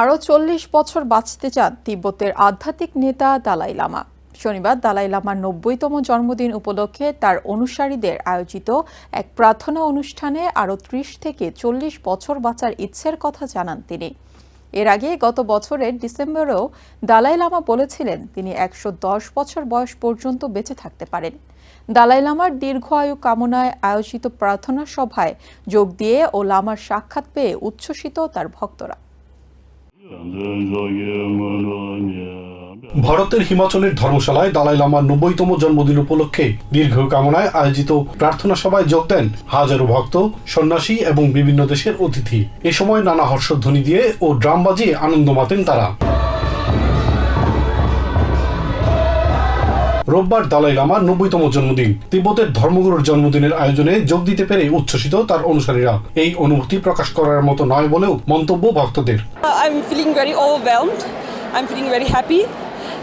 আরও চল্লিশ বছর বাঁচতে চান তিব্বতের আধ্যাত্মিক নেতা দালাই লামা। শনিবার দালাই লামার নব্বইতম জন্মদিন উপলক্ষে তার অনুসারীদের আয়োজিত এক প্রার্থনা অনুষ্ঠানে আরও ত্রিশ থেকে চল্লিশ বছর বাঁচার ইচ্ছের কথা জানান তিনি। এর আগে গত বছরের ডিসেম্বরেও দালাই লামা বলেছিলেন, তিনি একশো দশ বছর বয়স পর্যন্ত বেঁচে থাকতে পারেন। দালাই লামার দীর্ঘ আয়ু কামনায় আয়োজিত প্রার্থনা সভায় যোগ দিয়ে ও লামার সাক্ষাৎ পেয়ে উচ্ছ্বসিত তার ভক্তরা। ভারতের হিমাচলের ধর্মশালায় দালাই লামার নব্বইতম জন্মদিন উপলক্ষে দীর্ঘ কামনায় আয়োজিত প্রার্থনা সভায় যোগ দেন হাজারো ভক্ত, সন্ন্যাসী এবং বিভিন্ন দেশের অতিথি। এ সময় নানা হর্ষধ্বনি দিয়ে ও ড্রাম বাজিয়ে আনন্দ মাতেন তারা। রোববার দালাই লামার নব্বইতম জন্মদিন। তিব্বতের ধর্মগুরুর জন্মদিনের আয়োজনে যোগ দিতে পেরে উচ্ছ্বসিত তার অনুসারীরা। এই অনুভূতি প্রকাশ করার মতো নয় বলেও মন্তব্য ভক্তদের। I'm feeling very overwhelmed. I'm feeling very happy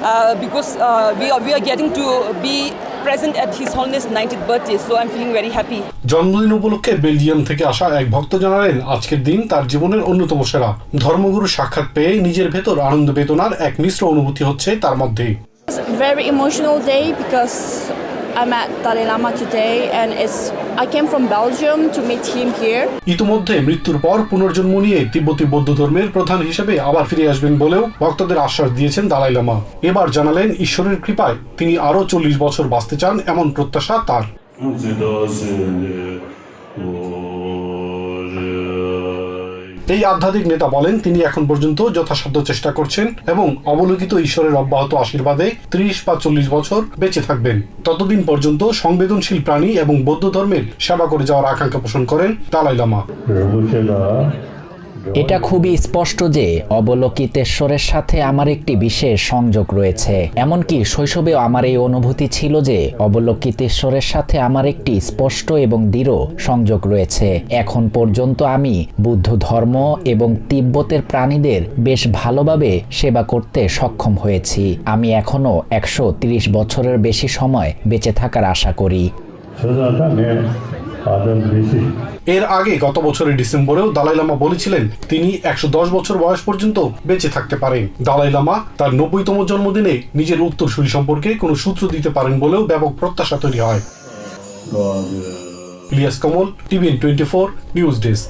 uh, because uh, we, are, we are getting to be present at His Holiness 90th birthday, so I'm feeling very happy. জন্মদিন উপলক্ষে বেলজিয়াম থেকে আসা এক ভক্ত জানালেন আজকের দিন তার জীবনের অন্যতম সেরা। ধর্মগুরু সাক্ষাৎ পেয়ে নিজের ভেতর আনন্দ বেদনার এক মিশ্র অনুভূতি হচ্ছে তার মধ্যে। It's a very emotional day because I met Dalai Lama today and it's I came from Belgium to meet him here. ইতিমধ্যে মৃত্যুর পর পুনর্জন্ম নিয়ে তিব্বতী বৌদ্ধ ধর্মের প্রধান হিসেবে আবার ফিরে আসবেন বলেও ভক্তদের আশ্বাস দিয়েছেন দালাই লামা এবার জানালেন ঈশ্বরের কৃপায় তিনি আরও চল্লিশ বছর বাঁচতে চান এমন প্রত্যাশা তার এই আধ্যাত্মিক নেতা বলেন, তিনি এখন পর্যন্ত যথাসাধ্য চেষ্টা করছেন এবং অবলোকিত ঈশ্বরের অব্যাহত আশীর্বাদে ত্রিশ বা চল্লিশ বছর বেঁচে থাকবেন। ততদিন পর্যন্ত সংবেদনশীল প্রাণী এবং বৌদ্ধ ধর্মের সেবা করে যাওয়ার আকাঙ্ক্ষা পোষণ করেন দালাই লামা। এটা খুবই স্পষ্ট যে অবলোকিতেশ্বরের সাথে আমার একটি বিশেষ সংযোগ রয়েছে। এমনকি শৈশবেও আমার এই অনুভূতি ছিল যে অবলোকিতেশ্বরের সাথে আমার একটি স্পষ্ট এবং দৃঢ় সংযোগ রয়েছে। এখন পর্যন্ত আমি বুদ্ধ ধর্ম এবং তিব্বতের প্রাণীদের বেশ ভালোভাবে সেবা করতে সক্ষম হয়েছি। আমি এখনও একশো বছরের বেশি সময় বেঁচে থাকার আশা করি। এর আগে গত বছরের ডিসেম্বরেও দালাই লামা বলেছিলেন তিনি একশো দশ বছর বয়স পর্যন্ত বেঁচে থাকতে পারেন। দালাই লামা তার নব্বইতম জন্মদিনে নিজের উত্তরসূরি সম্পর্কে কোনো সূত্র দিতে পারেন বলেও ব্যাপক প্রত্যাশা তৈরি হয়। Ilias Kamal TVN twenty four news desk.